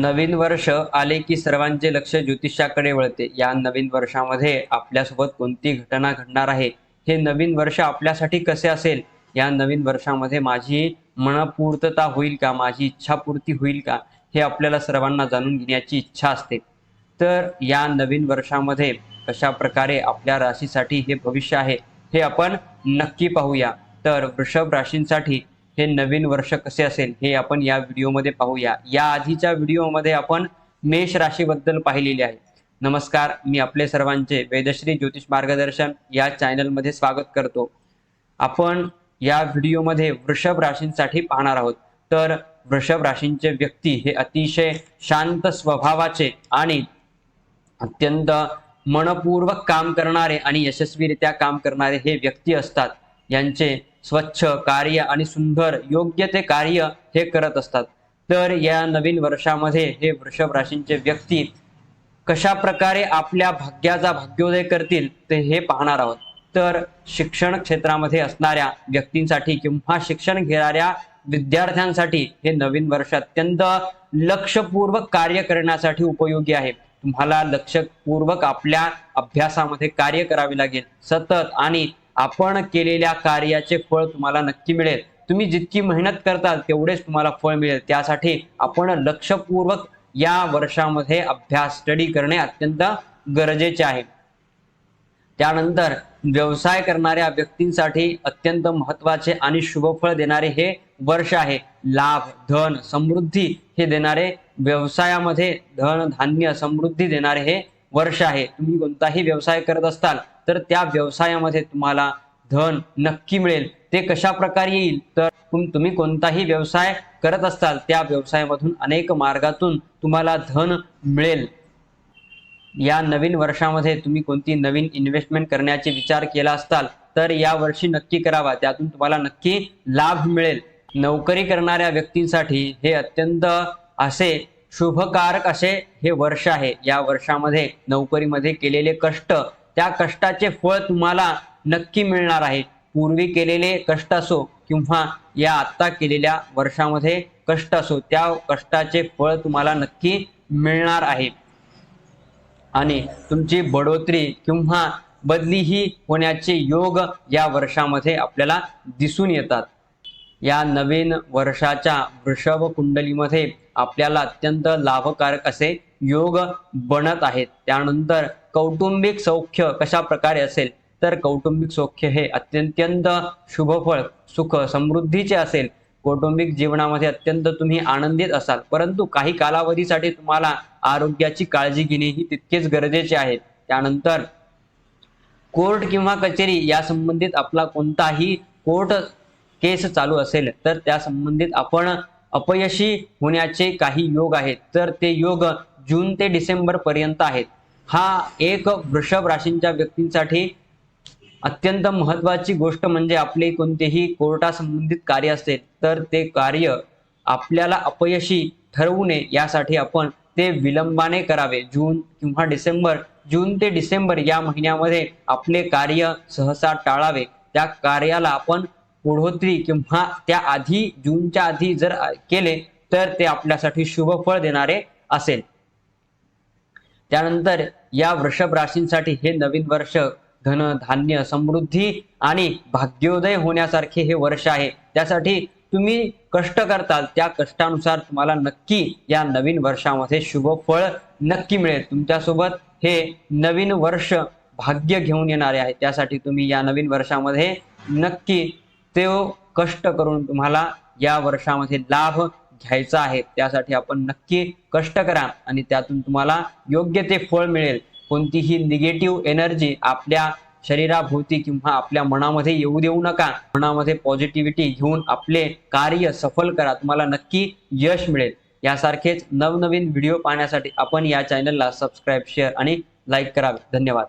नवीन वर्ष आले की सर्वांचे लक्ष ज्योतिषाकडे वळते. या नवीन वर्षामध्ये आपल्यासोबत कोणती घटना घडणार आहे? हे नवीन वर्ष आपल्यासाठी कसे असेल? या नवीन वर्षामध्ये माझी मनपूर्तता होईल का? माझी इच्छापूर्ती होईल का? हे आपल्याला सर्वांना जाणून घेण्याची इच्छा असते. तर या नवीन वर्षामध्ये कशा प्रकारे आपल्या राशीसाठी हे भविष्य आहे हे आपण नक्की पाहूया. तर वृषभ राशींसाठी हे नवीन वर्ष कसे असेल हे आपण या व्हिडिओमध्ये पाहूया. या आधीच्या व्हिडिओमध्ये आपण मेष राशीबद्दल पाहिलेले आहे. नमस्कार मी आपले सर्वांचे वेदश्री ज्योतिष मार्गदर्शन या चॅनलमध्ये स्वागत करतो. आपण या व्हिडिओमध्ये वृषभ राशींसाठी पाहणार आहोत. तर वृषभ राशींचे व्यक्ती हे अतिशय शांत स्वभावाचे आणि अत्यंत मनपूर्वक काम करणारे आणि यशस्वीरित्या काम करणारे हे व्यक्ती असतात. यांचे स्वच्छ कार्य आणि सुंदर योग्य ते कार्य हे करत असतात. तर या नवीन वर्षामध्ये हे वृषभ राशींचे व्यक्ती कशा प्रकारे आपल्या भाग्याचा भाग्योदय करतील ते हे पाहणार आहोत. तर शिक्षण क्षेत्रामध्ये असणाऱ्या व्यक्तींसाठी किंवा शिक्षण घेणाऱ्या विद्यार्थ्यांसाठी हे नवीन वर्ष अत्यंत लक्षपूर्वक कार्य करण्यासाठी उपयोगी आहे. तुम्हाला लक्षपूर्वक आपल्या अभ्यासामध्ये कार्य करावे लागेल. सतत आणि आपण केलेल्या कार्याचे फळ तुम्हाला नक्की मिळेल. तुम्ही जितकी मेहनत करताल तेवढेच तुम्हाला फळ मिळेल. त्यासाठी आपण लक्षपूर्वक या वर्षामध्ये अभ्यास स्टडी करणे अत्यंत गरजेचे आहे. त्यानंतर व्यवसाय करणाऱ्या व्यक्तींसाठी अत्यंत महत्त्वाचे आणि शुभफळ देणारे हे वर्ष आहे. लाभ धन समृद्धी हे देणारे व्यवसायामध्ये धन धान्य समृद्धी देणारे हे वर्ष आहे. तुम्ही कोणताही व्यवसाय करत असताल तर त्या व्यवसायामध्ये तुम्हाला धन नक्की मिळेल. ते कशा प्रकारे येईल? तर तुम्ही कोणताही व्यवसाय करत असताल त्या व्यवसायामधून अनेक मार्गातून तुम्हाला धन मिळेल. या नवीन वर्षामध्ये तुम्ही कोणती नवीन इन्व्हेस्टमेंट करण्याचे विचार केला असताल तर या वर्षी नक्की करावा. त्यातून तुम्हाला नक्की लाभ मिळेल. नोकरी करणाऱ्या व्यक्तींसाठी हे अत्यंत असे शुभकारक असे हे वर्ष आहे. या वर्षामध्ये नोकरीमध्ये केलेले कष्ट त्या कष्टाचे फळ तुम्हाला नक्की मिळणार आहे. पूर्वी केलेले कष्ट असो किंवा या आत्ता केलेल्या वर्षामध्ये कष्ट असो त्या कष्टाचे फळ तुम्हाला नक्की मिळणार आहे. आणि तुमची बढोतरी किंवा बदलीही होण्याचे योग या वर्षामध्ये आपल्याला दिसून येतात. या नवीन वर्षाच्या वृषभ कुंडलीमध्ये आपल्याला अत्यंत लाभकारक असे योग बनत आहेत. त्यानंतर कौटुंबिक सौख्य कशा प्रकारे असेल तर कौटुंबिक सौख्य हे अत्यंत शुभफळ सुख समृद्धीचे असेल. कौटुंबिक जीवनामध्ये अत्यंत तुम्ही आनंदित असाल. परंतु काही कालावधीसाठी तुम्हाला आरोग्याची काळजी घेणे ही तितकेच गरजेचे आहे. त्यानंतर कोर्ट किंवा कचेरी या संबंधित आपला कोणताही कोर्ट केस चालू असेल तर त्या संबंधित आपण अपयशी होण्याचे काही योग आहेत. तर ते योग जून ते डिसेंबर पर्यंत आहेत. हा एक वृषभ राशींच्या व्यक्तींसाठी अत्यंत महत्वाची गोष्ट म्हणजे आपले कोणतेही कोर्टासंबंधित कार्य असेल तर ते कार्य आपल्याला अपयशी ठरवू नये यासाठी आपण ते विलंबाने करावे. जून किंवा डिसेंबर जून ते डिसेंबर या महिन्यामध्ये आपले कार्य सहसा टाळावे. त्या कार्याला आपण पुढोत्री किंवा त्या आधी जूनच्या आधी जर केले तर ते आपल्यासाठी शुभ फळ देणारे असेल. त्यानंतर या वृषभ राशींसाठी हे नवीन वर्ष धन धान्य समृद्धी आणि भाग्योदय होण्यासारखे हे वर्ष आहे. त्यासाठी तुम्ही कष्ट करताल. त्या कष्टानुसार तुम्हाला नक्की या नवीन वर्षामध्ये शुभ फळ नक्की मिळेल. तुमच्यासोबत हे नवीन वर्ष भाग्य घेऊन येणारे आहे. त्यासाठी तुम्ही या नवीन वर्षामध्ये नक्की ते कष्ट करून तुम्हाला या वर्षामध्ये लाभ घ्यायचा आहे त्यासाठी आपण नक्की कष्ट करा आणि त्यातून तुम्हाला योग्य ते फळ मिळेल. कोणतीही निगेटिव्ह एनर्जी आपल्या शरीराभोवती किंवा आपल्या मनामध्ये येऊ देऊ नका. मनामध्ये पॉझिटिव्हिटी घेऊन आपले कार्य सफल करा. तुम्हाला नक्की यश मिळेल. यासारखेच नवनवीन व्हिडिओ पाहण्यासाठी आपण या चॅनलला सबस्क्राईब शेअर आणि लाईक करावे. धन्यवाद.